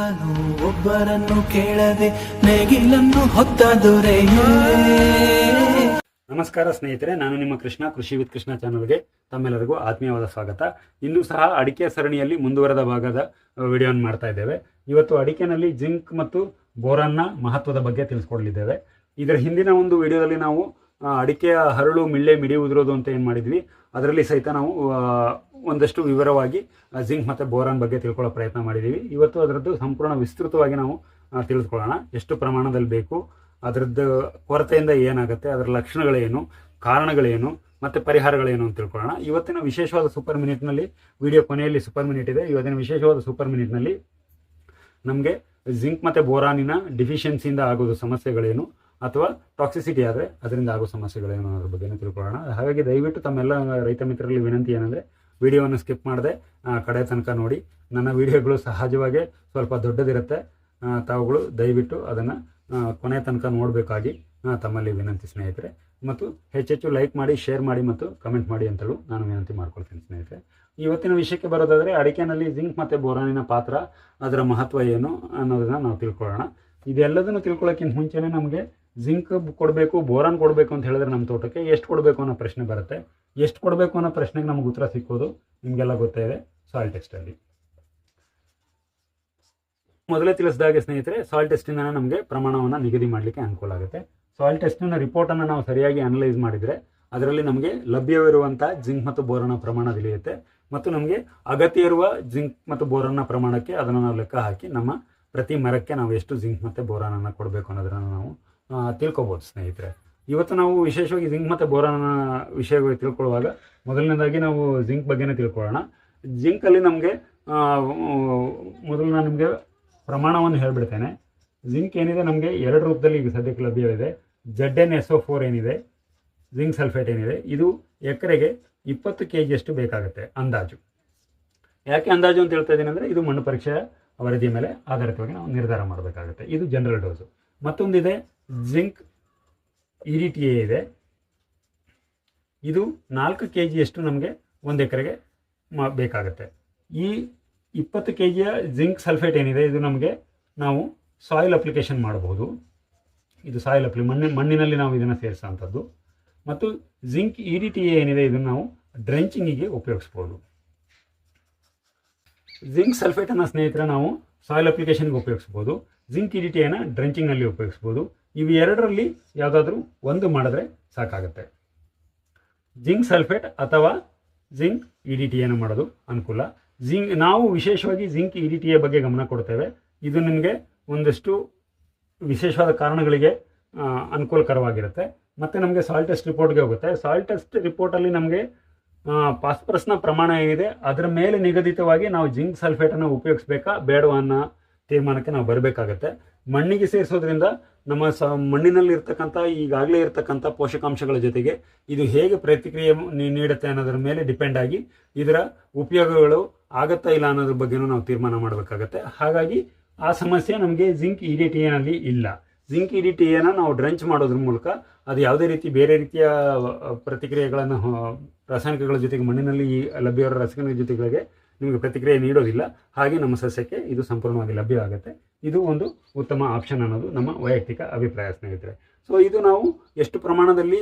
ಕಾಲು ಒಬ್ಬರನ್ನು ಕೇಳದೆ ನೇಗಿಲನ್ನು ಹೊತ್ತ ನಮಸ್ಕಾರ ಸ್ನೇಹಿತರೆ, ನಾನು ನಿಮ್ಮ ಕೃಷ್ಣ, ಕೃಷಿ ವಿತ್ ಕೃಷ್ಣ ಚಾನಲ್ಗೆ ತಮ್ಮೆಲ್ಲರಿಗೂ ಆತ್ಮೀಯವಾದ ಸ್ವಾಗತ. ಇನ್ನೂ ಸಹ ಅಡಿಕೆ ಸರಣಿಯಲ್ಲಿ ಮುಂದುವರೆದ ಭಾಗದ ವಿಡಿಯೋವನ್ನು ಮಾಡ್ತಾ ಇದ್ದೇವೆ. ಇವತ್ತು ಅಡಿಕೆನಲ್ಲಿ ಜಿಂಕ್ ಮತ್ತು ಬೋರನ್ನ ಮಹತ್ವದ ಬಗ್ಗೆ ತಿಳಿಸ್ಕೊಡಲಿದ್ದೇವೆ. ಇದರ ಹಿಂದಿನ ಒಂದು ವಿಡಿಯೋದಲ್ಲಿ ನಾವು ಅಡಿಕೆಯ ಹರಳು ಮಿಳ್ಳೆ ಮಿಡಿ ಉದುರೋದು ಅಂತ ಏನು ಮಾಡಿದ್ವಿ. ಅದರಲ್ಲಿ ಸಹಿತ ನಾವು ಒಂದಷ್ಟು ವಿವರವಾಗಿ ಜಿಂಕ್ ಮತ್ತು ಬೋರಾನ್ ಬಗ್ಗೆ ತಿಳ್ಕೊಳ್ಳೋ ಪ್ರಯತ್ನ ಮಾಡಿದ್ದೀವಿ ಇವತ್ತು ಅದರದ್ದು ಸಂಪೂರ್ಣ ವಿಸ್ತೃತವಾಗಿ ನಾವು ತಿಳಿದುಕೊಳ್ಳೋಣ. ಎಷ್ಟು ಪ್ರಮಾಣದಲ್ಲಿ ಬೇಕು, ಅದರದ್ದು ಕೊರತೆಯಿಂದ ಏನಾಗುತ್ತೆ, ಅದರ ಲಕ್ಷಣಗಳೇನು, ಕಾರಣಗಳೇನು, ಮತ್ತು ಪರಿಹಾರಗಳೇನು ಅಂತ ತಿಳ್ಕೊಳ್ಳೋಣ. ಇವತ್ತಿನ ವಿಶೇಷವಾದ ಸೂಪರ್ ಮಿನಿಟ್ನಲ್ಲಿ, ವಿಡಿಯೋ ಕೊನೆಯಲ್ಲಿ ಸೂಪರ್ ಮಿನಿಟ್ ಇದೆ. ಇವತ್ತಿನ ವಿಶೇಷವಾದ ಸೂಪರ್ ಮಿನಿಟ್ನಲ್ಲಿ ನಮಗೆ ಜಿಂಕ್ ಮತ್ತು ಬೋರಾನಿನ ಡಿಫಿಷಿಯನ್ಸಿಯಿಂದ ಆಗೋದು ಸಮಸ್ಯೆಗಳೇನು ಅಥವಾ ಟಾಕ್ಸಿಸಿಟಿ ಆದರೆ ಅದರಿಂದ ಆಗೋ ಸಮಸ್ಯೆಗಳೇನು ಅದ್ರ ಬಗ್ಗೆ ತಿಳ್ಕೊಳ್ಳೋಣ. ಹಾಗಾಗಿ ದಯವಿಟ್ಟು ತಮ್ಮೆಲ್ಲ ರೈತ ಮಿತ್ರರಲ್ಲಿ ವಿನಂತಿ ಏನಂದರೆ ವಿಡಿಯೋವನ್ನು ಸ್ಕಿಪ್ ಮಾಡದೆ ಕಡೆ ತನಕ ನೋಡಿ. ನನ್ನ ವಿಡಿಯೋಗಳು ಸಹಜವಾಗಿ ಸ್ವಲ್ಪ ದೊಡ್ಡದಿರುತ್ತೆ. ತಾವುಗಳು ದಯವಿಟ್ಟು ಅದನ್ನು ಕೊನೆ ತನಕ ನೋಡಬೇಕಾಗಿ ತಮ್ಮಲ್ಲಿ ವಿನಂತಿ ಸ್ನೇಹಿತರೆ. ಮತ್ತು ಹೆಚ್ಚೆಚ್ಚು ಲೈಕ್ ಮಾಡಿ ಶೇರ್ ಮಾಡಿ ಮತ್ತು ಕಮೆಂಟ್ ಮಾಡಿ ಅಂತಲೂ ನಾನು ವಿನಂತಿ ಮಾಡ್ಕೊಳ್ತೀನಿ ಸ್ನೇಹಿತರೆ. ಇವತ್ತಿನ ವಿಷಯಕ್ಕೆ ಬರೋದಾದರೆ ಅಡಿಕೆನಲ್ಲಿ ಜಿಂಕ್ ಮತ್ತು ಬೋರಾನಿನ ಪಾತ್ರ, ಅದರ ಮಹತ್ವ ಏನು ಅನ್ನೋದನ್ನು ನಾವು ತಿಳ್ಕೊಳ್ಳೋಣ. ಇದೆಲ್ಲದನ್ನು ತಿಳ್ಕೊಳ್ಳೋಕ್ಕಿಂತ ಮುಂಚೆನೇ ನಮಗೆ ಜಿಂಕ್ ಕೊಡಬೇಕು, ಬೋರಾನ್ ಕೊಡಬೇಕು ಅಂತ ಹೇಳಿದ್ರೆ ನಮ್ಮ ತೋಟಕ್ಕೆ ಎಷ್ಟು ಕೊಡಬೇಕು ಅನ್ನೋ ಪ್ರಶ್ನೆ ಬರುತ್ತೆ. ಎಷ್ಟು ಕೊಡಬೇಕು ಅನ್ನೋ ಪ್ರಶ್ನೆಗೆ ನಮಗೆ ಉತ್ತರ ಸಿಕ್ಕೋದು ನಿಮಗೆಲ್ಲ ಗೊತ್ತೇ ಇದೆ ಸಾಯಿಲ್ ಟೆಸ್ಟಲ್ಲಿ ಮೊದಲೇ ತಿಳಿಸಿದಾಗೆ ಸ್ನೇಹಿತರೆ ಸಾಯಿಲ್ ಟೆಸ್ಟಿಂದ ನಮಗೆ ಪ್ರಮಾಣವನ್ನು ನಿಗದಿ ಮಾಡಲಿಕ್ಕೆ ಅನುಕೂಲ ಆಗುತ್ತೆ. ಸಾಯಿಲ್ ಟೆಸ್ಟಿನ ರಿಪೋರ್ಟನ್ನು ನಾವು ಸರಿಯಾಗಿ ಅನಲೈಸ್ ಮಾಡಿದರೆ ಅದರಲ್ಲಿ ನಮಗೆ ಲಭ್ಯವಿರುವಂಥ ಜಿಂಕ್ ಮತ್ತು ಬೋರನ್ನ ಪ್ರಮಾಣ ತಿಳಿಯುತ್ತೆ. ಮತ್ತು ನಮಗೆ ಅಗತ್ಯ ಇರುವ ಜಿಂಕ್ ಮತ್ತು ಬೋರನ್ನ ಪ್ರಮಾಣಕ್ಕೆ ಅದನ್ನು ನಾವು ಲೆಕ್ಕ ಹಾಕಿ ನಮ್ಮ ಪ್ರತಿ ಮರಕ್ಕೆ ನಾವು ಎಷ್ಟು ಜಿಂಕ್ ಮತ್ತು ಬೋರನನ್ನು ಕೊಡಬೇಕು ಅನ್ನೋದನ್ನು ನಾವು ತಿಳ್ಕೊಬೋದು ಸ್ನೇಹಿತರೆ. ಇವತ್ತು ನಾವು ವಿಶೇಷವಾಗಿ ಜಿಂಕ್ ಮತ್ತು ಬೋರಾನ ವಿಷಯಗಳು ತಿಳ್ಕೊಳ್ಳುವಾಗ ಮೊದಲನೇದಾಗಿ ನಾವು ಜಿಂಕ್ ಬಗ್ಗೆನೇ ತಿಳ್ಕೊಳ್ಳೋಣ. ಜಿಂಕಲ್ಲಿ ನಮಗೆ ಮೊದಲು ನಾನು ನಿಮಗೆ ಪ್ರಮಾಣವನ್ನು ಹೇಳಿಬಿಡ್ತೇನೆ. ಜಿಂಕ್ ಏನಿದೆ ನಮಗೆ ಎರಡು ರೂಪದಲ್ಲಿ ಈಗ ಸದ್ಯಕ್ಕೆ ಲಭ್ಯವಿದೆ. Z N S O four ಏನಿದೆ ಜಿಂಕ್ ಸಲ್ಫೇಟ್ ಏನಿದೆ, ಇದು ಎಕರೆಗೆ ಇಪ್ಪತ್ತು ಕೆ ಜಿಯಷ್ಟು ಬೇಕಾಗುತ್ತೆ ಅಂದಾಜು. ಯಾಕೆ ಅಂದಾಜು ಅಂತ ಹೇಳ್ತಾ ಇದ್ದೀನಿ ಅಂದರೆ ಇದು ಮಣ್ಣು ಪರೀಕ್ಷೆಯ ವರದಿಯ ಮೇಲೆ ಆಧಾರಿತವಾಗಿ ನಾವು ನಿರ್ಧಾರ ಮಾಡಬೇಕಾಗುತ್ತೆ. ಇದು general dose ಮತ್ತೊಂದಿದೆ zinc E D T A ಇದೆ. ಇದು ನಾಲ್ಕು ಕೆ ಜಿಯಷ್ಟು ನಮಗೆ ಒಂದು ಎಕರೆಗೆ ಮಾ ಬೇಕಾಗುತ್ತೆ. ಈ ಇಪ್ಪತ್ತು ಕೆ ಜಿಯ ಜಿಂಕ್ ಸಲ್ಫೇಟ್ ಏನಿದೆ, ಇದು ನಮಗೆ ನಾವು ಸಾಯಿಲ್ ಅಪ್ಲಿಕೇಶನ್ ಮಾಡಬಹುದು. ಇದು ಸಾಯಿಲ್ ಅಪ್ಲಿ ಮಣ್ಣಿ, ಮಣ್ಣಿನಲ್ಲಿ ನಾವು ಇದನ್ನು ಸೇರಿಸೋಂಥದ್ದು. ಮತ್ತು ಜಿಂಕ್ ಇ ಡಿ ಟಿ ಏನಿದೆ, ಇದನ್ನು ನಾವು ಡ್ರೆಂಚಿಂಗಿಗೆ ಉಪಯೋಗಿಸ್ಬೋದು. ಜಿಂಕ್ ಸಲ್ಫೇಟನ್ನು ಸ್ನೇಹಿತರೆ, ನಾವು ಸಾಯಿಲ್ ಅಪ್ಲಿಕೇಶನ್ಗೆ ಉಪಯೋಗಿಸ್ಬೋದು. ಜಿಂಕ್ ಇಡಿಟಿಯನ್ನು ಡ್ರೆಂಚಿಂಗ್ನಲ್ಲಿ ಉಪಯೋಗಿಸ್ಬೋದು. ಇವು ಎರಡರಲ್ಲಿ ಯಾವುದಾದ್ರೂ ಒಂದು ಮಾಡಿದ್ರೆ ಸಾಕಾಗುತ್ತೆ. ಜಿಂಕ್ ಸಲ್ಫೇಟ್ ಅಥವಾ ಜಿಂಕ್ ಇಡಿಟಿಯನ್ನು ಮಾಡೋದು ಅನುಕೂಲ. ಜಿಂಕ್ ನಾವು ವಿಶೇಷವಾಗಿ ಜಿಂಕ್ ಇಡಿಟಿಯ ಟಿಯ ಬಗ್ಗೆ ಗಮನ ಕೊಡ್ತೇವೆ. ಇದು ನಿಮಗೆ ಒಂದಷ್ಟು ವಿಶೇಷವಾದ ಕಾರಣಗಳಿಗೆ ಅನುಕೂಲಕರವಾಗಿರುತ್ತೆ. ಮತ್ತು ನಮಗೆ ಸಾಲ್ಟ್ ಟೆಸ್ಟ್ ರಿಪೋರ್ಟ್ಗೆ ಹೋಗುತ್ತೆ. ಸಾಲ್ಟ್ ಟೆಸ್ಟ್ ರಿಪೋರ್ಟಲ್ಲಿ ನಮಗೆ ಫಾಸ್ಫರಸ್ನ ಪ್ರಮಾಣ ಏನಿದೆ ಅದರ ಮೇಲೆ ನಿಗದಿತವಾಗಿ ನಾವು ಜಿಂಕ್ ಸಲ್ಫೇಟನ್ನು ಉಪಯೋಗಿಸ್ಬೇಕಾ, ಬೇಡವಾ ತೀರ್ಮಾನಕ್ಕೆ ನಾವು ಬರಬೇಕಾಗತ್ತೆ. ಮಣ್ಣಿಗೆ ಸೇರಿಸೋದ್ರಿಂದ ನಮ್ಮ ಸ ಮಣ್ಣಿನಲ್ಲಿ ಇರ್ತಕ್ಕಂಥ ಈಗಾಗಲೇ ಇರತಕ್ಕಂಥ ಪೋಷಕಾಂಶಗಳ ಜೊತೆಗೆ ಇದು ಹೇಗೆ ಪ್ರತಿಕ್ರಿಯೆ ನೀಡುತ್ತೆ ಅನ್ನೋದ್ರ ಮೇಲೆ ಡಿಪೆಂಡ್ ಆಗಿ ಇದರ ಉಪಯೋಗಗಳು ಆಗತ್ತಾ ಇಲ್ಲ ಅನ್ನೋದ್ರ ಬಗ್ಗೆನೂ ನಾವು ತೀರ್ಮಾನ ಮಾಡಬೇಕಾಗತ್ತೆ. ಹಾಗಾಗಿ ಆ ಸಮಸ್ಯೆ ನಮಗೆ ಜಿಂಕ್ ಇ ಡಿ ಇಲ್ಲ. ಜಿಂಕ್ ಇ ಎನ ನಾವು ಡ್ರಂಚ್ ಮಾಡೋದ್ರ ಮೂಲಕ ಅದು ಯಾವುದೇ ರೀತಿ ಬೇರೆ ರೀತಿಯ ಪ್ರತಿಕ್ರಿಯೆಗಳನ್ನು ರಾಸಾಯನಿಕಗಳ ಜೊತೆಗೆ ಮಣ್ಣಿನಲ್ಲಿ ಲಭ್ಯವಿರೋ ರಾಸಾಯನಿಕ ಜೊತೆಗಳಿಗೆ ನಿಮಗೆ ಪ್ರತಿಕ್ರಿಯೆ ನೀಡೋದಿಲ್ಲ. ಹಾಗೆ ನಮ್ಮ ಸಸ್ಯಕ್ಕೆ ಇದು ಸಂಪೂರ್ಣವಾಗಿ ಲಭ್ಯವಾಗುತ್ತೆ. ಇದು ಒಂದು ಉತ್ತಮ ಆಪ್ಷನ್ ಅನ್ನೋದು ನಮ್ಮ ವೈಯಕ್ತಿಕ ಅಭಿಪ್ರಾಯ ಸ್ನೇಹಿತರೆ. ಸೊ ಇದು ನಾವು ಎಷ್ಟು ಪ್ರಮಾಣದಲ್ಲಿ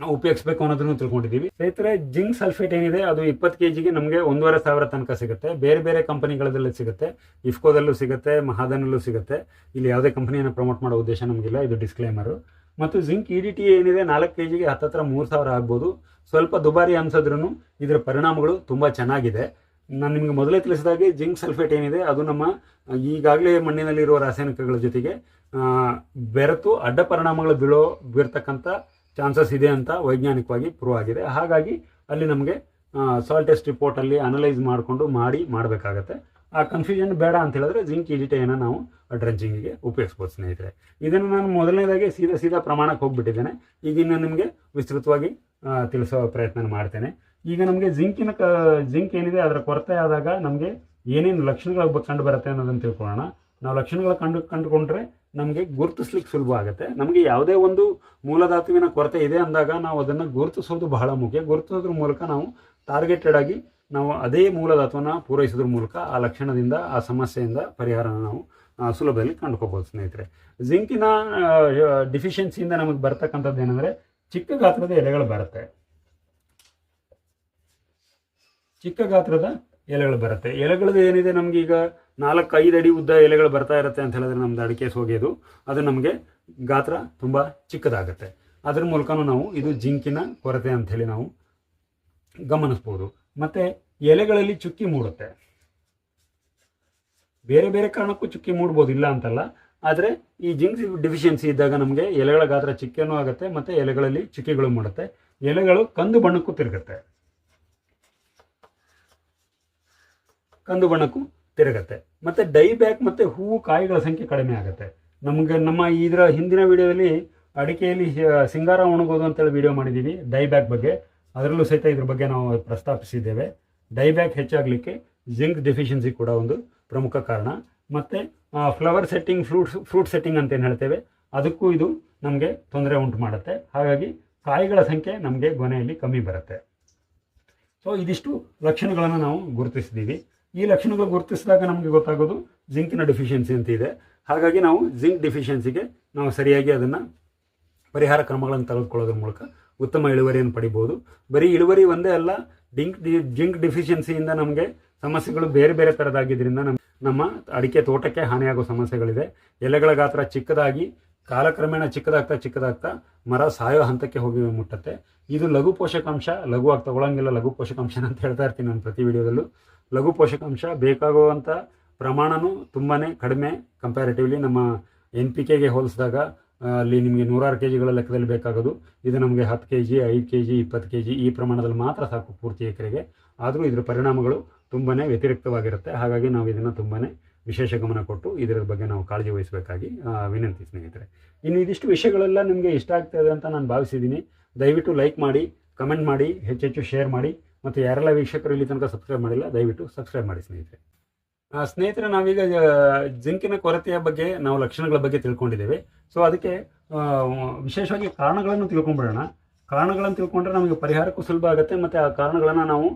ನಾವು ಉಪಯೋಗಿಸ್ಬೇಕು ಅನ್ನೋದನ್ನು ತಿಳ್ಕೊಂಡಿದ್ದೀವಿ. ಸ್ನೇಹಿತರೆ, ಜಿಂಕ್ ಸಲ್ಫೇಟ್ ಏನಿದೆ, ಅದು ಇಪ್ಪತ್ತು ಕೆ ಜಿಗೆ ನಮಗೆ ಒಂದೂವರೆ ಸಾವಿರ ತನಕ ಸಿಗುತ್ತೆ. ಬೇರೆ ಬೇರೆ ಕಂಪನಿಗಳಲ್ಲೂ ಸಿಗುತ್ತೆ. ಇಫ್ಕೋದಲ್ಲೂ ಸಿಗುತ್ತೆ, ಮಹಾದನಲ್ಲೂ ಸಿಗುತ್ತೆ. ಇಲ್ಲಿ ಯಾವುದೇ ಕಂಪನಿಯನ್ನು ಪ್ರಮೋಟ್ ಮಾಡೋ ಉದ್ದೇಶ ನಮಗಿಲ್ಲ. ಇದು ಡಿಸ್ಕ್ಲೇಮರು. ಮತ್ತು ಜಿಂಕ್ ಇ ಡಿ ಟಿ ಏನಿದೆ, ನಾಲ್ಕು ಕೆ ಜಿಗೆ ಹತ್ತತ್ರ ಮೂರು ಸಾವಿರ ಆಗ್ಬೋದು. ಸ್ವಲ್ಪ ದುಬಾರಿ ಅನ್ಸಿದ್ರೂ ಇದರ ಪರಿಣಾಮಗಳು ತುಂಬ ಚೆನ್ನಾಗಿದೆ. ನಾನು ನಿಮಗೆ ಮೊದಲೇ ತಿಳಿಸಿದಾಗೆ ಜಿಂಕ್ ಸಲ್ಫೇಟ್ ಏನಿದೆ, ಅದು ನಮ್ಮ ಈಗಾಗಲೇ ಮಣ್ಣಿನಲ್ಲಿರುವ ರಾಸಾಯನಿಕಗಳ ಜೊತೆಗೆ ಬೆರೆತು ಅಡ್ಡ ಪರಿಣಾಮಗಳು ಬೀಳೋ, ಬೀರ್ತಕ್ಕಂಥ ಚಾನ್ಸಸ್ ಇದೆ ಅಂತ ವೈಜ್ಞಾನಿಕವಾಗಿ ಪ್ರೂವ್ ಆಗಿದೆ. ಹಾಗಾಗಿ ಅಲ್ಲಿ ನಮಗೆ ಸಾಲ್ ಟೆಸ್ಟ್ ರಿಪೋರ್ಟಲ್ಲಿ ಅನಲೈಸ್ ಮಾಡಿಕೊಂಡು ಮಾಡಿ ಮಾಡಬೇಕಾಗತ್ತೆ. ಆ ಕನ್ಫ್ಯೂಷನ್ ಬೇಡ ಅಂತ ಹೇಳಿದ್ರೆ ಜಿಂಕ್ ಇಡಿಟೆಯನ್ನು ನಾವು ಡ್ರೆಂಚಿಂಗಿಗೆ ಉಪಯೋಗಿಸ್ಬೋದು, ಸ್ನೇಹಿತರೆ. ಇದನ್ನು ನಾನು ಮೊದಲನೇದಾಗಿ ಸೀದಾ ಸೀದಾ ಪ್ರಮಾಣಕ್ಕೆ ಹೋಗ್ಬಿಟ್ಟಿದ್ದೇನೆ. ಈಗ ಇನ್ನು ನಿಮಗೆ ವಿಸ್ತೃತವಾಗಿ ತಿಳಿಸೋ ಪ್ರಯತ್ನ ಮಾಡ್ತೇನೆ. ಈಗ ನಮಗೆ ಜಿಂಕಿನ ಕ, ಜಿಂಕ್ ಏನಿದೆ, ಅದರ ಕೊರತೆ ಆದಾಗ ನಮಗೆ ಏನೇನು ಲಕ್ಷಣಗಳು ಕಂಡು ಬರುತ್ತೆ ಅನ್ನೋದನ್ನು ತಿಳ್ಕೊಳ್ಳೋಣ. ನಾವು ಲಕ್ಷಣಗಳು ಕಂಡು, ಕಂಡುಕೊಂಡ್ರೆ ನಮಗೆ ಗುರುತಿಸ್ಲಿಕ್ಕೆ ಸುಲಭ ಆಗುತ್ತೆ. ನಮಗೆ ಯಾವುದೇ ಒಂದು ಮೂಲಧಾತುವಿನ ಕೊರತೆ ಇದೆ ಅಂದಾಗ ನಾವು ಅದನ್ನು ಗುರುತಿಸೋದು ಬಹಳ ಮುಖ್ಯ. ಗುರುತಿಸೋದ್ರ ಮೂಲಕ ನಾವು ಟಾರ್ಗೆಟೆಡ್ ಆಗಿ ನಾವು ಅದೇ ಮೂಲಧಾತುವನ್ನು ಪೂರೈಸೋದ್ರ ಮೂಲಕ ಆ ಲಕ್ಷಣದಿಂದ, ಆ ಸಮಸ್ಯೆಯಿಂದ ಪರಿಹಾರನ ನಾವು ಸುಲಭದಲ್ಲಿ ಕಂಡುಕೋಬೋದು ಸ್ನೇಹಿತರೆ. ಜಿಂಕಿನ ಡಿಫಿಷಿಯನ್ಸಿಯಿಂದ ನಮಗೆ ಬರ್ತಕ್ಕಂಥದ್ದು ಏನಂದರೆ ಚಿಕ್ಕ ಗಾತ್ರದ ಎಲೆಗಳು ಬರುತ್ತೆ. ಚಿಕ್ಕ ಗಾತ್ರದ ಎಲೆಗಳು ಬರುತ್ತೆ. ಎಲೆಗಳದ್ದು ಏನಿದೆ? ನಮ್ಗೆ ಈಗ ನಾಲ್ಕು ಐದು ಅಡಿ ಉದ್ದ ಎಲೆಗಳು ಬರ್ತಾ ಇರುತ್ತೆ ಅಂತ ಹೇಳಿದ್ರೆ ನಮ್ದು ಅಡಿಕೆ ಸೋಗೆದು. ಅದು ನಮಗೆ ಗಾತ್ರ ತುಂಬ ಚಿಕ್ಕದಾಗುತ್ತೆ. ಅದ್ರ ಮೂಲಕನೂ ನಾವು ಇದು ಜಿಂಕಿನ ಕೊರತೆ ಅಂಥೇಳಿ ನಾವು ಗಮನಿಸ್ಬೋದು. ಮತ್ತು ಎಲೆಗಳಲ್ಲಿ ಚುಕ್ಕಿ ಮೂಡುತ್ತೆ. ಬೇರೆ ಬೇರೆ ಕಾರಣಕ್ಕೂ ಚುಕ್ಕಿ ಮೂಡ್ಬೋದು, ಇಲ್ಲ ಅಂತಲ್ಲ. ಆದರೆ ಈ ಜಿಂಕ್ ಡಿಫಿಷಿಯನ್ಸಿ ಇದ್ದಾಗ ನಮಗೆ ಎಲೆಗಳ ಗಾತ್ರ ಚಿಕ್ಕನೂ ಆಗುತ್ತೆ, ಮತ್ತು ಎಲೆಗಳಲ್ಲಿ ಚುಕ್ಕಿಗಳು ಮೂಡುತ್ತೆ. ಎಲೆಗಳು ಕಂದು ಬಣ್ಣಕ್ಕೂ ತಿರುಗುತ್ತೆ. ಕಂದು ಬಣ್ಣಕ್ಕೂ ತಿರುಗತ್ತೆ. ಮತ್ತು ಡೈ ಬ್ಯಾಕ್ ಮತ್ತು ಹೂವು ಕಾಯಿಗಳ ಸಂಖ್ಯೆ ಕಡಿಮೆ ಆಗುತ್ತೆ. ನಮಗೆ ನಮ್ಮ ಇದರ ಹಿಂದಿನ ವಿಡಿಯೋದಲ್ಲಿ ಅಡಿಕೆಯಲ್ಲಿ ಸಿಂಗಾರ ಒಣಗೋದು ಅಂತೇಳಿ ವಿಡಿಯೋ ಮಾಡಿದ್ದೀವಿ ಡೈ ಬ್ಯಾಕ್ ಬಗ್ಗೆ. ಅದರಲ್ಲೂ ಸಹಿತ ಇದ್ರ ಬಗ್ಗೆ ನಾವು ಪ್ರಸ್ತಾಪಿಸಿದ್ದೇವೆ. ಡೈ ಬ್ಯಾಕ್ ಹೆಚ್ಚಾಗಲಿಕ್ಕೆ ಜಿಂಕ್ ಡೆಫಿಷಿಯನ್ಸಿ ಕೂಡ ಒಂದು ಪ್ರಮುಖ ಕಾರಣ. ಮತ್ತು flower setting fruit fruit setting ಅಂತ ಏನು ಹೇಳ್ತೇವೆ, ಅದಕ್ಕೂ ಇದು ನಮಗೆ ತೊಂದರೆ ಉಂಟು ಮಾಡುತ್ತೆ. ಹಾಗಾಗಿ ಕಾಯಿಗಳ ಸಂಖ್ಯೆ ನಮಗೆ ಗೊನೆಯಲ್ಲಿ ಕಮ್ಮಿ ಬರುತ್ತೆ. ಸೊ ಇದಿಷ್ಟು ಲಕ್ಷಣಗಳನ್ನು ನಾವು ಗುರುತಿಸಿದ್ದೀವಿ. ಈ ಲಕ್ಷಣಗಳು ಗುರುತಿಸಿದಾಗ ನಮಗೆ ಗೊತ್ತಾಗೋದು ಜಿಂಕಿನ ಡೆಫಿಷಿಯನ್ಸಿ ಅಂತ ಇದೆ. ಹಾಗಾಗಿ ನಾವು ಜಿಂಕ್ ಡೆಫಿಷಿಯನ್ಸಿಗೆ ನಾವು ಸರಿಯಾಗಿ ಅದನ್ನು ಪರಿಹಾರ ಕ್ರಮಗಳನ್ನು ತೆಗೆದುಕೊಳ್ಳೋದ್ರ ಮೂಲಕ ಉತ್ತಮ ಇಳುವರಿಯನ್ನು ಪಡಿಬೋದು ಬರೀ ಇಳುವರಿ ಒಂದೇ ಅಲ್ಲ ಡಿಂಕ್ ಡಿ ಜಿಂಕ್ ಡಿಫಿಷಿಯನ್ಸಿಯಿಂದ ನಮಗೆ ಸಮಸ್ಯೆಗಳು ಬೇರೆ ಬೇರೆ ಥರದಾಗಿದ್ದರಿಂದ ನಮ್ಮ ನಮ್ಮ ಅಡಿಕೆ ತೋಟಕ್ಕೆ ಹಾನಿಯಾಗೋ ಸಮಸ್ಯೆಗಳಿದೆ. ಎಲೆಗಳ ಗಾತ್ರ ಚಿಕ್ಕದಾಗಿ, ಕಾಲಕ್ರಮೇಣ ಚಿಕ್ಕದಾಗ್ತಾ ಚಿಕ್ಕದಾಗ್ತಾ ಮರ ಸಾಯೋ ಹಂತಕ್ಕೆ ಹೋಗಿ ಮುಟ್ಟುತ್ತೆ. ಇದು ಲಘು ಪೋಷಕಾಂಶ, ಲಘುವಾಗಿ ತಗೊಳ್ಳೋಂಗಿಲ್ಲ ಲಘು ಪೋಷಕಾಂಶನ ಅಂತ ಹೇಳ್ತಾ ಇರ್ತೀನಿ ನಾನು ಪ್ರತಿ ವಿಡಿಯೋದಲ್ಲೂ. ಲಘು ಪೋಷಕಾಂಶ ಬೇಕಾಗುವಂಥ ಪ್ರಮಾಣವೂ ತುಂಬಾ ಕಡಿಮೆ ಕಂಪ್ಯಾರಿಟಿವ್ಲಿ ನಮ್ಮ ಎನ್ ಪಿ ಕೆಗೆ ಹೋಲಿಸಿದಾಗ ಅಲ್ಲಿ ನಿಮಗೆ ನೂರಾರು ಕೆ ಜಿಗಳ ಲೆಕ್ಕದಲ್ಲಿ ಬೇಕಾಗೋದು. ಇದು ನಮಗೆ ಹತ್ತು ಕೆ ಜಿ ಐದು ಕೆ ಜಿ ಇಪ್ಪತ್ತು ಕೆ ಜಿ ಈ ಪ್ರಮಾಣದಲ್ಲಿ ಮಾತ್ರ ಸಾಕು ಪೂರ್ತಿ ಎಕರೆಗೆ. ಆದರೂ ಇದರ ಪರಿಣಾಮಗಳು ತುಂಬಾ ವ್ಯತಿರಿಕ್ತವಾಗಿರುತ್ತೆ. ಹಾಗಾಗಿ ನಾವು ಇದನ್ನು ತುಂಬಾ ವಿಶೇಷ ಗಮನ ಕೊಟ್ಟು ಇದರ ಬಗ್ಗೆ ನಾವು ಕಾಳಜಿ ವಹಿಸಬೇಕಾಗಿ ವಿನಂತಿ ಸ್ನೇಹಿತರೆ. ಇನ್ನು ಇದಿಷ್ಟು ವಿಷಯಗಳೆಲ್ಲ ನಿಮಗೆ ಇಷ್ಟ ಆಗ್ತಾ ಇದೆ ಅಂತ ನಾನು ಭಾವಿಸಿದ್ದೀನಿ. ದಯವಿಟ್ಟು ಲೈಕ್ ಮಾಡಿ ಕಮೆಂಟ್ ಮಾಡಿ, ಹೆಚ್ಚೆಚ್ಚು ಶೇರ್ ಮಾಡಿ. ಮತ್ತು ಯಾರೆಲ್ಲ ವೀಕ್ಷಕರು ಇಲ್ಲಿ ತನಕ ಸಬ್ಸ್ಕ್ರೈಬ್ ಮಾಡಿಲ್ಲ, ದಯವಿಟ್ಟು ಸಬ್ಸ್ಕ್ರೈಬ್ ಮಾಡಿ ಸ್ನೇಹಿತರೆ. ಸ್ನೇಹಿತರೆ, ನಾವೀಗ ಜಿಂಕಿನ ಕೊರತೆಯ ಬಗ್ಗೆ ನಾವು ಲಕ್ಷಣಗಳ ಬಗ್ಗೆ ತಿಳ್ಕೊಂಡಿದ್ದೇವೆ. ಸೊ ಅದಕ್ಕೆ ವಿಶೇಷವಾಗಿ ಕಾರಣಗಳನ್ನು ತಿಳ್ಕೊಂಡ್ಬಿಡೋಣ. ಕಾರಣಗಳನ್ನು ತಿಳ್ಕೊಂಡ್ರೆ ನಮಗೆ ಪರಿಹಾರಕ್ಕೂ ಸುಲಭ ಆಗುತ್ತೆ, ಮತ್ತು ಆ ಕಾರಣಗಳನ್ನು ನಾವು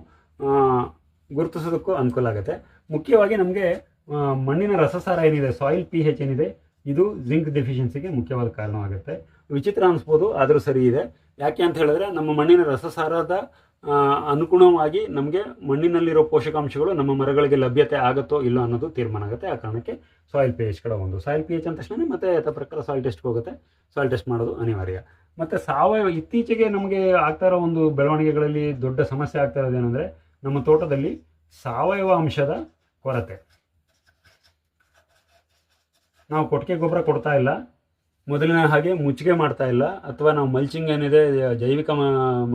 ಗುರುತಿಸೋದಕ್ಕೂ ಅನುಕೂಲ ಆಗುತ್ತೆ. ಮುಖ್ಯವಾಗಿ ನಮಗೆ ಮಣ್ಣಿನ ರಸಸಾರ ಏನಿದೆ ಸಾಯಿಲ್ ಪಿ ಹೆಚ್ ಏನಿದೆ, ಇದು ಜಿಂಕ್ ಡೆಫಿಷಿಯನ್ಸಿಗೆ ಮುಖ್ಯವಾದ ಕಾರಣವಾಗುತ್ತೆ. ವಿಚಿತ್ರ ಅನಿಸ್ಬೋದು, ಆದರೂ ಸರಿ ಇದೆ. ಯಾಕೆ ಅಂತ ಹೇಳಿದ್ರೆ, ನಮ್ಮ ಮಣ್ಣಿನ ರಸಸಾರದ ಅನುಗುಣವಾಗಿ ನಮಗೆ ಮಣ್ಣಿನಲ್ಲಿರೋ ಪೋಷಕಾಂಶಗಳು ನಮ್ಮ ಮರಗಳಿಗೆ ಲಭ್ಯತೆ ಆಗುತ್ತೋ ಇಲ್ಲೋ ಅನ್ನೋದು ತೀರ್ಮಾನ ಆಗುತ್ತೆ. ಆ ಕಾರಣಕ್ಕೆ ಸಾಯಿಲ್ ಪಿ ಎಚ್ ಕೂಡ ಒಂದು ಸಾಯಿಲ್ ಪಿ ಎಚ್ ಅಂದ ತಕ್ಷಣ ಮತ್ತೆ ಯಥ ಪ್ರಕಾರ ಸಾಯಿಲ್ ಟೆಸ್ಟ್ಗೆ ಹೋಗುತ್ತೆ. ಸಾಯಿಲ್ ಟೆಸ್ಟ್ ಮಾಡೋದು ಅನಿವಾರ್ಯ. ಮತ್ತು ಸಾವಯವ ಇತ್ತೀಚೆಗೆ ನಮಗೆ ಆಗ್ತಾ ಇರೋ ಒಂದು ಬೆಳವಣಿಗೆಗಳಲ್ಲಿ ದೊಡ್ಡ ಸಮಸ್ಯೆ ಆಗ್ತಾ ಇರೋದು ನಮ್ಮ ತೋಟದಲ್ಲಿ ಸಾವಯವ ಅಂಶದ ಕೊರತೆ. ನಾವು ಕೊಟ್ಟಿಗೆ ಗೊಬ್ಬರ ಕೊಡ್ತಾ ಇಲ್ಲ. ಮೊದಲಿನ ಹಾಗೆ ಮುಚ್ಚಿಗೆ ಮಾಡ್ತಾ ಇಲ್ಲ. ಅಥವಾ ನಾವು ಮಲ್ಚಿಂಗ್ ಏನಿದೆ, ಜೈವಿಕ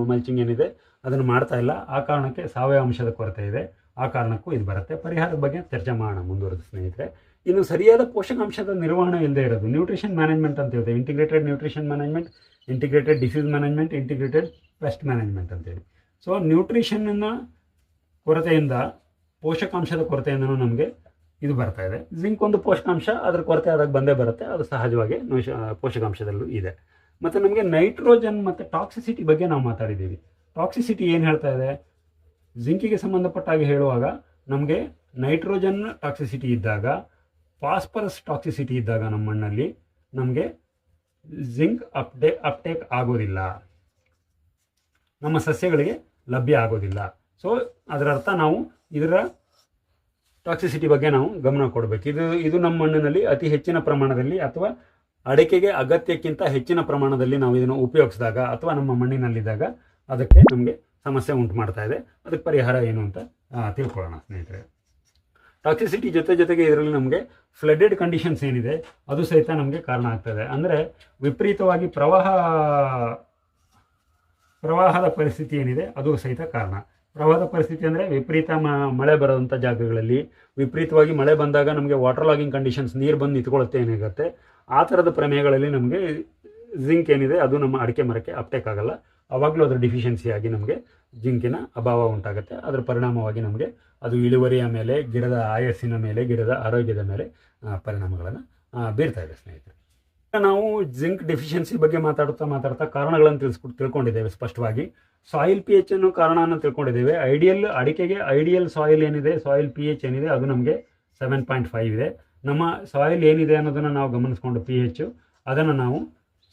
ಮಲ್ಚಿಂಗ್ ಏನಿದೆ ಅದನ್ನು ಮಾಡ್ತಾ ಇಲ್ಲ. ಆ ಕಾರಣಕ್ಕೆ ಸಾವಯವ ಅಂಶದ ಕೊರತೆ ಇದೆ. ಆ ಕಾರಣಕ್ಕೂ ಇದು ಬರುತ್ತೆ. ಪರಿಹಾರದ ಬಗ್ಗೆ ಚರ್ಚೆ ಮಾಡೋಣ ಮುಂದುವರೆದ ಸ್ನೇಹಿತರೆ. ಇನ್ನು ಸರಿಯಾದ ಪೋಷಕಾಂಶದ ನಿರ್ವಹಣೆ ಇಲ್ಲದೆ ಇರೋದು ನ್ಯೂಟ್ರಿಷನ್ ಮ್ಯಾನೇಜ್ಮೆಂಟ್ ಅಂತ ಹೇಳ್ತೇವೆ. Integrated nutrition management integrated disease management integrated pest management ಅಂತೇಳಿ ಸೊ ನ್ಯೂಟ್ರಿಷನ್ನ ಕೊರತೆಯಿಂದ, ಪೋಷಕಾಂಶದ ಕೊರತೆಯಿಂದನೂ ನಮಗೆ ಇದು ಬರ್ತಾ ಇದೆ. ಜಿಂಕ್ ಒಂದು ಪೋಷಕಾಂಶ, ಅದರ ಕೊರತೆ ಆದಾಗ ಬಂದೇ ಬರುತ್ತೆ. ಅದು ಸಹಜವಾಗಿ ಪೋಷಕಾಂಶದಲ್ಲೂ ಇದೆ. ಮತ್ತು ನಮಗೆ ನೈಟ್ರೋಜನ್ ಮತ್ತು ಟಾಕ್ಸಿಸಿಟಿ ಬಗ್ಗೆ ನಾವು ಮಾತಾಡಿದ್ದೀವಿ. ಟಾಕ್ಸಿಸಿಟಿ ಏನು ಹೇಳ್ತಾ ಇದೆ? ಜಿಂಕಿಗೆ ಸಂಬಂಧಪಟ್ಟಾಗಿ ಹೇಳುವಾಗ ನಮಗೆ ನೈಟ್ರೋಜನ್ ಟಾಕ್ಸಿಸಿಟಿ ಇದ್ದಾಗ ಫಾಸ್ಫರಸ್ ಟಾಕ್ಸಿಸಿಟಿ ಇದ್ದಾಗ ನಮ್ಮ ಮಣ್ಣಲ್ಲಿ ನಮಗೆ ಜಿಂಕ್ ಅಪ್ಡೇ ಅಪ್ಟೇಕ್ ಆಗೋದಿಲ್ಲ. ನಮ್ಮ ಸಸ್ಯಗಳಿಗೆ ಲಭ್ಯ ಆಗೋದಿಲ್ಲ. ಸೊ ಅದರ ಅರ್ಥ ನಾವು ಇದರ ಟಾಕ್ಸಿಸಿಟಿ ಬಗ್ಗೆ ನಾವು ಗಮನ ಕೊಡಬೇಕು. ಇದು ಇದು ನಮ್ಮ ಮಣ್ಣಿನಲ್ಲಿ ಅತಿ ಹೆಚ್ಚಿನ ಪ್ರಮಾಣದಲ್ಲಿ ಅಥವಾ ಅಡಕೆಗೆ ಅಗತ್ಯಕ್ಕಿಂತ ಹೆಚ್ಚಿನ ಪ್ರಮಾಣದಲ್ಲಿ ನಾವು ಇದನ್ನು ಉಪಯೋಗಿಸಿದಾಗ ಅಥವಾ ನಮ್ಮ ಮಣ್ಣಿನಲ್ಲಿದ್ದಾಗ ಅದಕ್ಕೆ ನಮಗೆ ಸಮಸ್ಯೆ ಉಂಟು ಮಾಡ್ತಾ ಇದೆ. ಅದಕ್ಕೆ ಪರಿಹಾರ ಏನು ಅಂತ ತಿಳ್ಕೊಳ್ಳೋಣ ಸ್ನೇಹಿತರೆ. ಟಾಕ್ಸಿಸಿಟಿ ಜೊತೆ ಜೊತೆಗೆ ಇದರಲ್ಲಿ ನಮಗೆ ಫ್ಲಡೆಡ್ ಕಂಡೀಷನ್ಸ್ ಏನಿದೆ, ಅದು ಸಹಿತ ನಮಗೆ ಕಾರಣ ಆಗ್ತದೆ ಅಂದರೆ ವಿಪರೀತವಾಗಿ ಪ್ರವಾಹ, ಪ್ರವಾಹದ ಪರಿಸ್ಥಿತಿ ಏನಿದೆ, ಅದು ಸಹಿತ ಕಾರಣ. ಪ್ರವಾಹದ ಪರಿಸ್ಥಿತಿ ಅಂದರೆ ವಿಪರೀತ ಮಳೆ ಬರೋವಂಥ ಜಾಗಗಳಲ್ಲಿ ವಿಪರೀತವಾಗಿ ಮಳೆ ಬಂದಾಗ ನಮಗೆ ವಾಟರ್ ಲಾಗಿಂಗ್ ಕಂಡೀಷನ್ಸ್ ನೀರು ಬಂದು ನಿಂತ್ಕೊಳ್ಳುತ್ತೆ ಏನಾಗುತ್ತೆ. ಆ ಥರದ ಪ್ರಮೇಯಗಳಲ್ಲಿ ನಮಗೆ ಜಿಂಕ್ ಏನಿದೆ, ಅದು ನಮ್ಮ ಅಡಿಕೆ ಮರಕ್ಕೆ ಅಪ್ಟೇಕ್ ಆಗಲ್ಲ. ಆವಾಗಲೂ ಅದರ ಡಿಫಿಷಿಯನ್ಸಿ ಆಗಿ ನಮಗೆ ಜಿಂಕಿನ ಅಭಾವ ಉಂಟಾಗುತ್ತೆ. ಅದರ ಪರಿಣಾಮವಾಗಿ ನಮಗೆ ಅದು ಇಳುವರಿಯ ಮೇಲೆ, ಗಿಡದ ಆಯಸ್ಸಿನ ಮೇಲೆ, ಗಿಡದ ಆರೋಗ್ಯದ ಮೇಲೆ ಪರಿಣಾಮಗಳನ್ನು ಬೀರ್ತಾ ಇದೆ ಸ್ನೇಹಿತರೆ. ನಾವು ಜಿಂಕ್ ಡೆಫಿಷಿಯನ್ಸಿ ಬಗ್ಗೆ ಮಾತಾಡುತ್ತಾ ಮಾತಾಡ್ತಾ ಕಾರಣಗಳನ್ನು ತಿಳಿಸ್ಕೊಟ್ಟು ತಿಳ್ಕೊಂಡಿದ್ದೇವೆ ಸ್ಪಷ್ಟವಾಗಿ. ಸಾಯಿಲ್ ಪಿ ಎಚ್ ಅನ್ನು ಕಾರಣವನ್ನು ತಿಳ್ಕೊಂಡಿದ್ದೇವೆ. ಐಡಿಯಲ್ ಅಡಿಕೆಗೆ ಐಡಿಯಲ್ ಸಾಯಿಲ್ ಏನಿದೆ ಸಾಯಿಲ್ ಪಿ ಎಚ್ ಏನಿದೆ, ಅದು ನಮಗೆ ಸೆವೆನ್ ಪಾಯಿಂಟ್ ಫೈವ್ ಇದೆ. ನಮ್ಮ ಸಾಯಿಲ್ ಏನಿದೆ ಅನ್ನೋದನ್ನು ನಾವು ಗಮನಿಸ್ಕೊಂಡು ಪಿ ಎಚ್ ಅದನ್ನು ನಾವು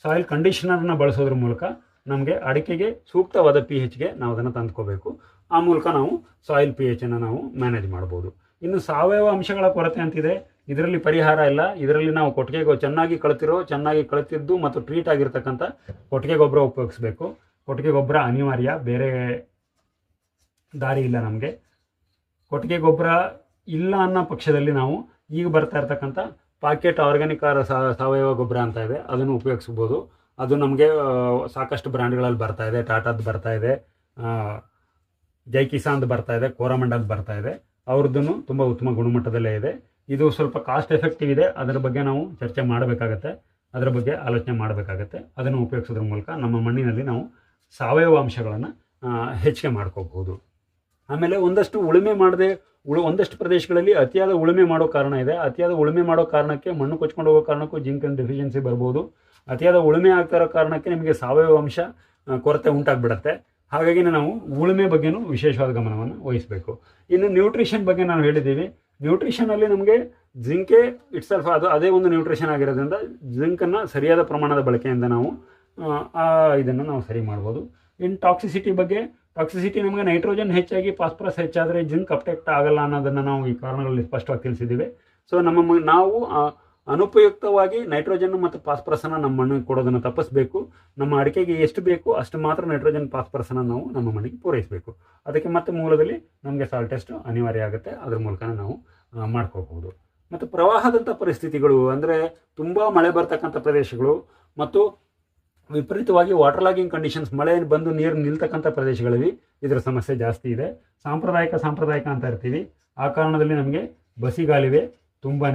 ಸಾಯಿಲ್ ಕಂಡೀಷನರ್ನ ಬಳಸೋದ್ರ ಮೂಲಕ ನಮಗೆ ಅಡಿಕೆಗೆ ಸೂಕ್ತವಾದ ಪಿ ಹೆಚ್ಗೆ ನಾವು ಅದನ್ನು ತಂದ್ಕೋಬೇಕು. ಆ ಮೂಲಕ ನಾವು ಸಾಯಿಲ್ ಪಿ ಅನ್ನು ನಾವು ಮ್ಯಾನೇಜ್ ಮಾಡ್ಬೋದು. ಇನ್ನು ಸಾವಯವ ಅಂಶಗಳ ಕೊರತೆ ಅಂತಿದೆ. ಇದರಲ್ಲಿ ಪರಿಹಾರ ಇಲ್ಲ. ಇದರಲ್ಲಿ ನಾವು ಕೊಟ್ಟಿಗೆ ಗೊ- ಚೆನ್ನಾಗಿ ಕಳ್ತಿರೋ, ಚೆನ್ನಾಗಿ ಕಳ್ತಿದ್ದು ಮತ್ತು ಟ್ರೀಟ್ ಆಗಿರ್ತಕ್ಕಂಥ ಕೊಟ್ಟಿಗೆ ಗೊಬ್ಬರ ಉಪಯೋಗಿಸ್ಬೇಕು. ಕೊಟ್ಟಿಗೆ ಗೊಬ್ಬರ ಅನಿವಾರ್ಯ. ಬೇರೆ ದಾರಿ ಇಲ್ಲ ನಮಗೆ. ಕೊಟ್ಟಿಗೆ ಗೊಬ್ಬರ ಇಲ್ಲ ಅನ್ನೋ ಪಕ್ಷದಲ್ಲಿ ನಾವು ಈಗ ಬರ್ತಾ ಇರ್ತಕ್ಕಂಥ ಪಾಕೆಟ್ ಆರ್ಗ್ಯಾನಿಕ್ ಆರ್ ಸಾವಯವ ಗೊಬ್ಬರ ಅಂತ ಇದೆ. ಅದನ್ನು ಉಪಯೋಗಿಸ್ಬೋದು. ಅದು ನಮಗೆ ಸಾಕಷ್ಟು ಬ್ರ್ಯಾಂಡ್ಗಳಲ್ಲಿ ಬರ್ತಾ ಇದೆ. ಟಾಟಾದ್ದು ಬರ್ತಾ ಇದೆ. ಜೈ ಕಿಸಾನ್ದು ಬರ್ತಾ ಇದೆ. ಕೋರಮಂಡಲ್ದು ಬರ್ತಾ ಇದೆ. ಅವ್ರದ್ದು ತುಂಬ ಉತ್ತಮ ಗುಣಮಟ್ಟದಲ್ಲೇ ಇದೆ. ಇದು ಸ್ವಲ್ಪ ಕಾಸ್ಟ್ ಎಫೆಕ್ಟಿವ್ ಇದೆ. ಅದರ ಬಗ್ಗೆ ನಾವು ಚರ್ಚೆ ಮಾಡಬೇಕಾಗತ್ತೆ. ಅದರ ಬಗ್ಗೆ ಆಲೋಚನೆ ಮಾಡಬೇಕಾಗತ್ತೆ. ಅದನ್ನು ಉಪಯೋಗಿಸೋದ್ರ ಮೂಲಕ ನಮ್ಮ ಮಣ್ಣಿನಲ್ಲಿ ನಾವು ಸಾವಯವ ಅಂಶಗಳನ್ನು ಹೆಚ್ಚಿಗೆ ಮಾಡ್ಕೋಬಹುದು ಆಮೇಲೆ ಒಂದಷ್ಟು ಉಳುಮೆ ಮಾಡದೆ, ಉಳು, ಒಂದಷ್ಟು ಪ್ರದೇಶಗಳಲ್ಲಿ ಅತಿಯಾದ ಉಳುಮೆ ಮಾಡೋ ಕಾರಣ ಇದೆ. ಅತಿಯಾದ ಉಳುಮೆ ಮಾಡೋ ಕಾರಣಕ್ಕೆ ಮಣ್ಣು ಕೊಚ್ಕೊಂಡು ಹೋಗೋ ಕಾರಣಕ್ಕೂ ಜಿಂಕ್ ಡೆಫಿಷಿಯನ್ಸಿ ಬರ್ಬೋದು. ಅತಿಯಾದ ಉಳುಮೆ ಆಗ್ತಾ ಕಾರಣಕ್ಕೆ ನಿಮಗೆ ಸಾವಯವ ಅಂಶ ಕೊರತೆ ಉಂಟಾಗ್ಬಿಡತ್ತೆ. ಹಾಗಾಗಿ ನಾವು ಉಳುಮೆ ಬಗ್ಗೆನೂ ವಿಶೇಷವಾದ ಗಮನವನ್ನು ವಹಿಸಬೇಕು. ಇನ್ನು ನ್ಯೂಟ್ರಿಷನ್ ಬಗ್ಗೆ ನಾವು ಹೇಳಿದ್ದೀವಿ. ನ್ಯೂಟ್ರಿಷನಲ್ಲಿ ನಮಗೆ ಜಿಂಕೆ ಇಟ್ ಸೆಲ್ಫ್ ಅದು ಅದೇ ಒಂದು ನ್ಯೂಟ್ರಿಷನ್ ಆಗಿರೋದ್ರಿಂದ ಜಿಂಕನ್ನು ಸರಿಯಾದ ಪ್ರಮಾಣದ ಬಳಕೆಯಿಂದ ನಾವು ಆ, ಇದನ್ನು ನಾವು ಸರಿ ಮಾಡ್ಬೋದು. ಇನ್ನು ಟಾಕ್ಸಿಸಿಟಿ ಬಗ್ಗೆ ಟಾಕ್ಸಿಸಿಟಿ ನಮಗೆ ನೈಟ್ರೋಜನ್ ಹೆಚ್ಚಾಗಿ ಫಾಸ್ಫರಸ್ ಹೆಚ್ಚಾದರೆ ಜಿಂಕ್ ಅಪ್ಟೆಕ್ಟ್ ಆಗಲ್ಲ ಅನ್ನೋದನ್ನು ನಾವು ಈ ಕಾರಣಗಳಲ್ಲಿ ಸ್ಪಷ್ಟವಾಗಿ ತಿಳಿಸಿದ್ದೀವಿ. ಸೊ ನಮ್ಮ ನಾವು ಅನುಪಯುಕ್ತವಾಗಿ ನೈಟ್ರೋಜನ್ ಮತ್ತು ಫಾಸ್ಫರಸನ ನಮ್ಮ ಮಣ್ಣಿಗೆ ಕೊಡೋದನ್ನು ತಪ್ಪಿಸಬೇಕು. ನಮ್ಮ ಅಡಿಕೆಗೆ ಎಷ್ಟು ಬೇಕು ಅಷ್ಟು ಮಾತ್ರ ನೈಟ್ರೋಜನ್ ಫಾಸ್ಫರಸನ ನಾವು ನಮ್ಮ ಮಣ್ಣಿಗೆ ಪೂರೈಸಬೇಕು. ಅದಕ್ಕೆ ಮತ್ತೆ ಮೂಲದಲ್ಲಿ ನಮಗೆ ಸಾಲ್ ಟೆಸ್ಟ್ ಅನಿವಾರ್ಯ ಆಗುತ್ತೆ. ಅದ್ರ ಮೂಲಕ ನಾವು ಮಾಡ್ಕೋಬಹುದು. ಮತ್ತು ಪ್ರವಾಹದಂಥ ಪರಿಸ್ಥಿತಿಗಳು ಅಂದರೆ ತುಂಬ ಮಳೆ ಬರ್ತಕ್ಕಂಥ ಪ್ರದೇಶಗಳು ಮತ್ತು ವಿಪರೀತವಾಗಿ ವಾಟರ್ ಲಾಗಿಂಗ್ ಕಂಡೀಷನ್ಸ್ ಮಳೆ ಬಂದು ನೀರು ನಿಲ್ತಕ್ಕಂಥ ಪ್ರದೇಶಗಳಲ್ಲಿ ಇದರ ಸಮಸ್ಯೆ ಜಾಸ್ತಿ ಇದೆ. ಸಾಂಪ್ರದಾಯಿಕ ಸಾಂಪ್ರದಾಯಿಕ ಅಂತ ಇರ್ತೀವಿ. ಆ ಕಾರಣದಲ್ಲಿ ನಮಗೆ ಬಸಿಗಾಲಿವೆ. ತುಂಬಾ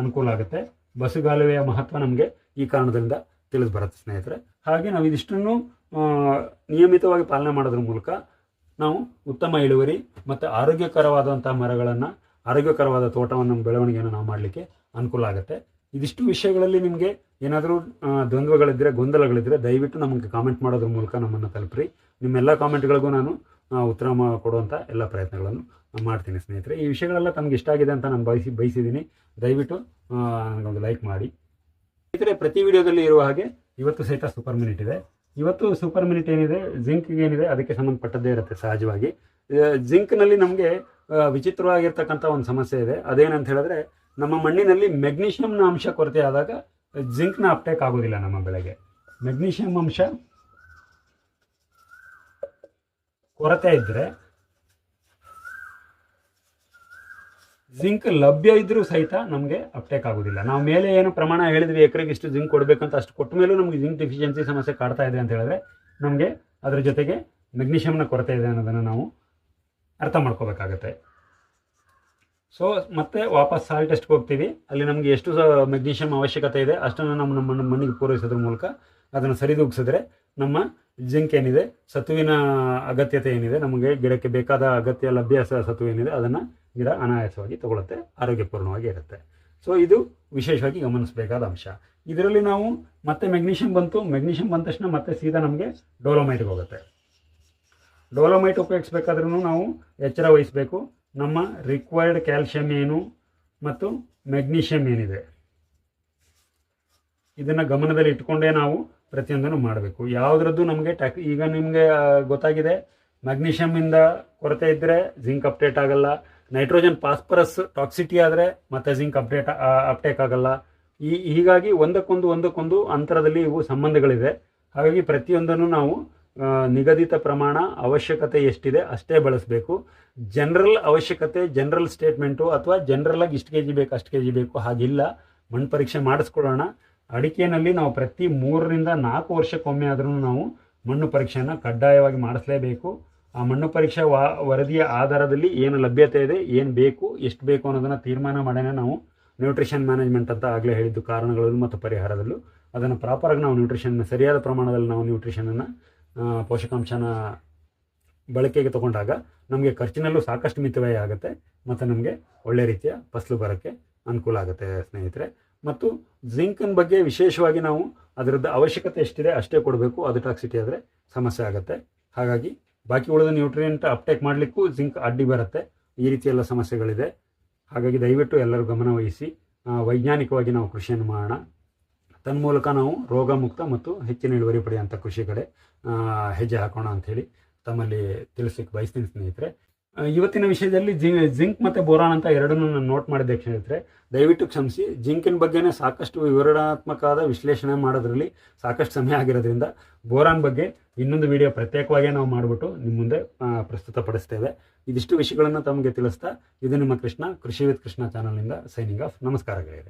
ಅನುಕೂಲ ಆಗುತ್ತೆ. ಬಸ್ಸುಗಾಲುವೆಯ ಮಹತ್ವ ನಮಗೆ ಈ ಕಾರಣದಿಂದ ತಿಳಿದು ಬರುತ್ತೆ ಸ್ನೇಹಿತರೆ. ಹಾಗೆ ನಾವು ಇದಿಷ್ಟನ್ನು ನಿಯಮಿತವಾಗಿ ಪಾಲನೆ ಮಾಡೋದ್ರ ಮೂಲಕ ನಾವು ಉತ್ತಮ ಇಳುವರಿ ಮತ್ತು ಆರೋಗ್ಯಕರವಾದಂಥ ಮರಗಳನ್ನು, ಆರೋಗ್ಯಕರವಾದ ತೋಟವನ್ನು ಬೆಳವಣಿಗೆಯನ್ನು ನಾವು ಮಾಡಲಿಕ್ಕೆ ಅನುಕೂಲ ಆಗುತ್ತೆ. ಇದಿಷ್ಟು ವಿಷಯಗಳಲ್ಲಿ ನಿಮಗೆ ಏನಾದರೂ ದ್ವಂದ್ವಗಳಿದ್ದರೆ ಗೊಂದಲಗಳಿದ್ದರೆ ದಯವಿಟ್ಟು ನಮಗೆ ಕಾಮೆಂಟ್ ಮಾಡೋದ್ರ ಮೂಲಕ ನಮ್ಮನ್ನು ತಲುಪ್ರಿ. ನಿಮ್ಮೆಲ್ಲ ಕಾಮೆಂಟ್ಗಳಿಗೂ ನಾನು ಉತ್ತರ ಕೊಡುವಂಥ ಎಲ್ಲ ಪ್ರಯತ್ನಗಳನ್ನು ಮಾಡ್ತೀನಿ ಸ್ನೇಹಿತರೆ. ಈ ವಿಷಯಗಳೆಲ್ಲ ತಮಗೆ ಇಷ್ಟ ಆಗಿದೆ ಅಂತ ನಾನು ಬಯಸಿ, ಬಯಸಿದ್ದೀನಿ. ದಯವಿಟ್ಟು ನನಗೊಂದು ಲೈಕ್ ಮಾಡಿ. ಸ್ನೇಹಿತರೆ, ಪ್ರತಿ ವಿಡಿಯೋದಲ್ಲಿ ಇರುವ ಹಾಗೆ ಇವತ್ತು ಸಹಿತ ಸೂಪರ್ ಮಿನಿಟ್ ಇದೆ. ಇವತ್ತು ಸೂಪರ್ ಮಿನಿಟ್ ಏನಿದೆ? ಜಿಂಕ್ ಏನಿದೆ? ಅದಕ್ಕೆ ಸಂಬಂಧಪಟ್ಟದ್ದೇ ಇರುತ್ತೆ ಸಹಜವಾಗಿ. ಜಿಂಕ್ನಲ್ಲಿ ನಮಗೆ ವಿಚಿತ್ರವಾಗಿರ್ತಕ್ಕಂಥ ಒಂದು ಸಮಸ್ಯೆ ಇದೆ. ಅದೇನಂತ ಹೇಳಿದ್ರೆ, ನಮ್ಮ ಮಣ್ಣಿನಲ್ಲಿ ಮೆಗ್ನೀಷಿಯಂನ ಅಂಶ ಕೊರತೆ ಆದಾಗ ಜಿಂಕ್ನ ಅಪ್ಟೇಕ್ ಆಗೋದಿಲ್ಲ ನಮ್ಮ ಬೆಳೆಗೆ. ಮೆಗ್ನೀಷಿಯಂ ಅಂಶ ಕೊರತೆ ಇದ್ದರೆ ಜಿಂಕ್ ಲಭ್ಯ ಇದ್ರೂ ಸಹಿತ ನಮಗೆ ಅಪ್ಟೇಕ್ ಆಗೋದಿಲ್ಲ. ನಾವು ಮೇಲೆ ಏನು ಪ್ರಮಾಣ ಹೇಳಿದ್ವಿ, ಎಕರೆಗೆ ಇಷ್ಟು ಜಿಂಕ್ ಕೊಡಬೇಕಂತ ಅಷ್ಟು ಕೊಟ್ಟ ಮೇಲೂ ನಮಗೆ ಜಿಂಕ್ ಡೆಫಿಷಿಯನ್ಸಿ ಸಮಸ್ಯೆ ಕಾಡ್ತಾ ಇದೆ ಅಂತ ಹೇಳಿದ್ರೆ ನಮಗೆ ಅದರ ಜೊತೆಗೆ ಮೆಗ್ನೀಷಿಯಂನ ಕೊರತೆ ಇದೆ ಅನ್ನೋದನ್ನು ನಾವು ಅರ್ಥ ಮಾಡ್ಕೋಬೇಕಾಗತ್ತೆ. ಸೊ ಮತ್ತೆ ವಾಪಸ್ ಸಾಲ್ ಟೆಸ್ಟ್ಗೆ ಹೋಗ್ತೀವಿ. ಅಲ್ಲಿ ನಮಗೆ ಎಷ್ಟು ಮೆಗ್ನೀಷಿಯಂ ಅವಶ್ಯಕತೆ ಇದೆ, ಅಷ್ಟನ್ನು ನಮ್ಮ ನಮ್ಮ ಮಣ್ಣು- ಮಣ್ಣಿಗೆ ಪೂರೈಸೋದ್ರ ಮೂಲಕ ಅದನ್ನು ಸರಿದೂಗಿಸಿದ್ರೆ ನಮ್ಮ ಜಿಂಕ್ ಏನಿದೆ, ಸತುವಿನ ಅಗತ್ಯತೆ ಏನಿದೆ, ನಮಗೆ ಗಿಡಕ್ಕೆ ಬೇಕಾದ ಅಗತ್ಯ ಲಭ್ಯ ಸತ್ವ ಏನಿದೆ, ಅದನ್ನು ಗಿಡ ಅನಾಯಾಸವಾಗಿ ತಗೊಳುತ್ತೆ ಆರೋಗ್ಯಪೂರ್ಣವಾಗಿ ಇರುತ್ತೆ. ಸೊ ಇದು ವಿಶೇಷವಾಗಿ ಗಮನಿಸಬೇಕಾದ ಅಂಶ. ಇದರಲ್ಲಿ ನಾವು ಮತ್ತೆ ಮೆಗ್ನೀಷಿಯಂ ಬಂತು ಮೆಗ್ನೀಷಿಯಂ ಬಂದ ತಕ್ಷಣ ಮತ್ತೆ ಸೀದಾ ನಮಗೆ ಡೋಲೋಮೈಟ್ಗೆ ಹೋಗುತ್ತೆ. ಡೋಲೋಮೈಟ್ ಉಪಯೋಗಿಸ್ಬೇಕಾದ್ರೂ ನಾವು ಎಚ್ಚರ ವಹಿಸಬೇಕು. ನಮ್ಮ ರಿಕ್ವೈರ್ಡ್ ಕ್ಯಾಲ್ಶಿಯಂ ಏನು ಮತ್ತು ಮೆಗ್ನೀಷಿಯಂ ಏನಿದೆ. ಇದನ್ನು ಗಮನದಲ್ಲಿ ಇಟ್ಕೊಂಡೇ ನಾವು ಪ್ರತಿಯೊಂದನ್ನು ಮಾಡಬೇಕು. ಯಾವುದ್ರದ್ದು ನಮಗೆ ಟ್ಯಾಕ್ ಈಗ ನಿಮಗೆ ಗೊತ್ತಾಗಿದೆ ಮ್ಯಾಗ್ನೀಷಿಯಮಿಂದ ಕೊರತೆ ಇದ್ದರೆ ಜಿಂಕ್ ಅಪ್ಡೇಟ್ ಆಗಲ್ಲ ನೈಟ್ರೋಜನ್ ಫಾಸ್ಫರಸ್ ಟಾಕ್ಸಿಟಿ ಆದರೆ ಮತ್ತೆ ಜಿಂಕ್ ಅಪ್ಡೇಟ್ ಅಪ್ಟೇಕ್ ಆಗಲ್ಲ. ಈ, ಹೀಗಾಗಿ ಒಂದಕ್ಕೊಂದು ಒಂದಕ್ಕೊಂದು ಅಂತರದಲ್ಲಿ ಇವು ಸಂಬಂಧಗಳಿದೆ. ಹಾಗಾಗಿ ಪ್ರತಿಯೊಂದನ್ನು ನಾವು ನಿಗದಿತ ಪ್ರಮಾಣ ಅವಶ್ಯಕತೆ ಎಷ್ಟಿದೆ ಅಷ್ಟೇ ಬಳಸಬೇಕು. ಜನರಲ್ ಅವಶ್ಯಕತೆ ಜನರಲ್ ಸ್ಟೇಟ್ಮೆಂಟು ಅಥವಾ ಜನರಲ್ ಆಗಿ ಇಷ್ಟು ಕೆ ಜಿ ಬೇಕು, ಅಷ್ಟು ಕೆ ಜಿ ಬೇಕು, ಹಾಗಿಲ್ಲ. ಮಣ್ಣು ಪರೀಕ್ಷೆ ಮಾಡಿಸ್ಕೊಳ್ಳೋಣ. ಅಡಿಕೆನಲ್ಲಿ ನಾವು ಪ್ರತಿ ಮೂರರಿಂದ ನಾಲ್ಕು ವರ್ಷಕ್ಕೊಮ್ಮೆ ಆದ್ರೂ ನಾವು ಮಣ್ಣು ಪರೀಕ್ಷೆಯನ್ನು ಕಡ್ಡಾಯವಾಗಿ ಮಾಡಿಸಲೇಬೇಕು. ಆ ಮಣ್ಣು ಪರೀಕ್ಷಾ ವಾ, ವರದಿಯ ಆಧಾರದಲ್ಲಿ ಏನು ಲಭ್ಯತೆ ಇದೆ, ಏನು ಬೇಕು, ಎಷ್ಟು ಬೇಕು ಅನ್ನೋದನ್ನು ತೀರ್ಮಾನ ಮಾಡೇನೆ ನಾವು ನ್ಯೂಟ್ರಿಷನ್ ಮ್ಯಾನೇಜ್ಮೆಂಟ್ ಅಂತ ಆಗಲೇ ಹೇಳಿದ್ದು ಕಾರಣಗಳಲ್ಲೂ ಮತ್ತು ಪರಿಹಾರದಲ್ಲೂ. ಅದನ್ನು ಪ್ರಾಪರಾಗಿ ನಾವು ನ್ಯೂಟ್ರಿಷನ್ ಸರಿಯಾದ ಪ್ರಮಾಣದಲ್ಲಿ ನಾವು ನ್ಯೂಟ್ರಿಷನನ್ನು ಪೋಷಕಾಂಶನ ಬಳಕೆಗೆ ತಗೊಂಡಾಗ ನಮಗೆ ಖರ್ಚಿನಲ್ಲೂ ಸಾಕಷ್ಟು ಮಿತವ್ಯಯ ಆಗುತ್ತೆ ಮತ್ತು ನಮಗೆ ಒಳ್ಳೆ ರೀತಿಯ ಫಸಲು ಬರೋಕ್ಕೆ ಅನುಕೂಲ ಆಗುತ್ತೆ ಸ್ನೇಹಿತರೆ. ಮತ್ತು ಜಿಂಕನ್ ಬಗ್ಗೆ ವಿಶೇಷವಾಗಿ ನಾವು ಅದರದ್ದು ಅವಶ್ಯಕತೆ ಎಷ್ಟಿದೆ ಅಷ್ಟೇ ಕೊಡಬೇಕು, ಅದು ಟಾಕ್ಸಿಟಿ ಆದರೆ ಸಮಸ್ಯೆ ಆಗುತ್ತೆ. ಹಾಗಾಗಿ ಬಾಕಿ ಉಳಿದ ನ್ಯೂಟ್ರಿಯೆಂಟ್ ಅಪ್ಟೇಕ್ ಮಾಡಲಿಕ್ಕೂ ಜಿಂಕ್ ಅಡ್ಡಿ ಬರುತ್ತೆ. ಈ ರೀತಿ ಎಲ್ಲ ಸಮಸ್ಯೆಗಳಿದೆ. ಹಾಗಾಗಿ ದಯವಿಟ್ಟು ಎಲ್ಲರೂ ಗಮನವಹಿಸಿ ವೈಜ್ಞಾನಿಕವಾಗಿ ನಾವು ಕೃಷಿಯನ್ನು ಮಾಡೋಣ. ತನ್ಮೂಲಕ ನಾವು ರೋಗಮುಕ್ತ ಮತ್ತು ಹೆಚ್ಚಿನ ಇಳುವರಿ ಪಡೆಯುವಂಥ ಕೃಷಿ ಕಡೆ ಹೆಜ್ಜೆ ಹಾಕೋಣ ಅಂಥೇಳಿ ತಮ್ಮಲ್ಲಿ ತಿಳಿಸಿಕ್ ಬಯಸ್ತೀನಿ ಸ್ನೇಹಿತರೆ. ಇವತ್ತಿನ ವಿಷಯದಲ್ಲಿ ಜಿ, ಜಿಂಕ್ ಮತ್ತು ಬೋರಾನ್ ಅಂತ ಎರಡನ್ನೂ ನಾನು ನೋಟ್ ಮಾಡಿದ್ದೆ ಸ್ನೇಹಿತರೆ ದಯವಿಟ್ಟು ಕ್ಷಮಿಸಿ, ಜಿಂಕಿನ ಬಗ್ಗೆನೇ ಸಾಕಷ್ಟು ವಿವರಣಾತ್ಮಕವಾದ ವಿಶ್ಲೇಷಣೆ ಮಾಡೋದ್ರಲ್ಲಿ ಸಾಕಷ್ಟು ಸಮಯ ಆಗಿರೋದ್ರಿಂದ ಬೋರಾನ್ ಬಗ್ಗೆ ಇನ್ನೊಂದು ವಿಡಿಯೋ ಪ್ರತ್ಯೇಕವಾಗಿ ನಾವು ಮಾಡಿಬಿಟ್ಟು ನಿಮ್ಮ ಮುಂದೆ ಪ್ರಸ್ತುತ ಪ್ರಸ್ತುತಪಡಿಸ್ತೇವೆ. ಇದಿಷ್ಟು ವಿಷಯಗಳನ್ನು ತಮಗೆ ತಿಳಿಸ್ತಾ, ಇದು ನಿಮ್ಮ ಕೃಷ್ಣ, ಕೃಷಿ ವಿತ್ ಕೃಷ್ಣ ಚಾನಲ್ನಿಂದ ಸೈನಿಂಗ್ ಆಫ್ ನಮಸ್ಕಾರಗಳಿದೆ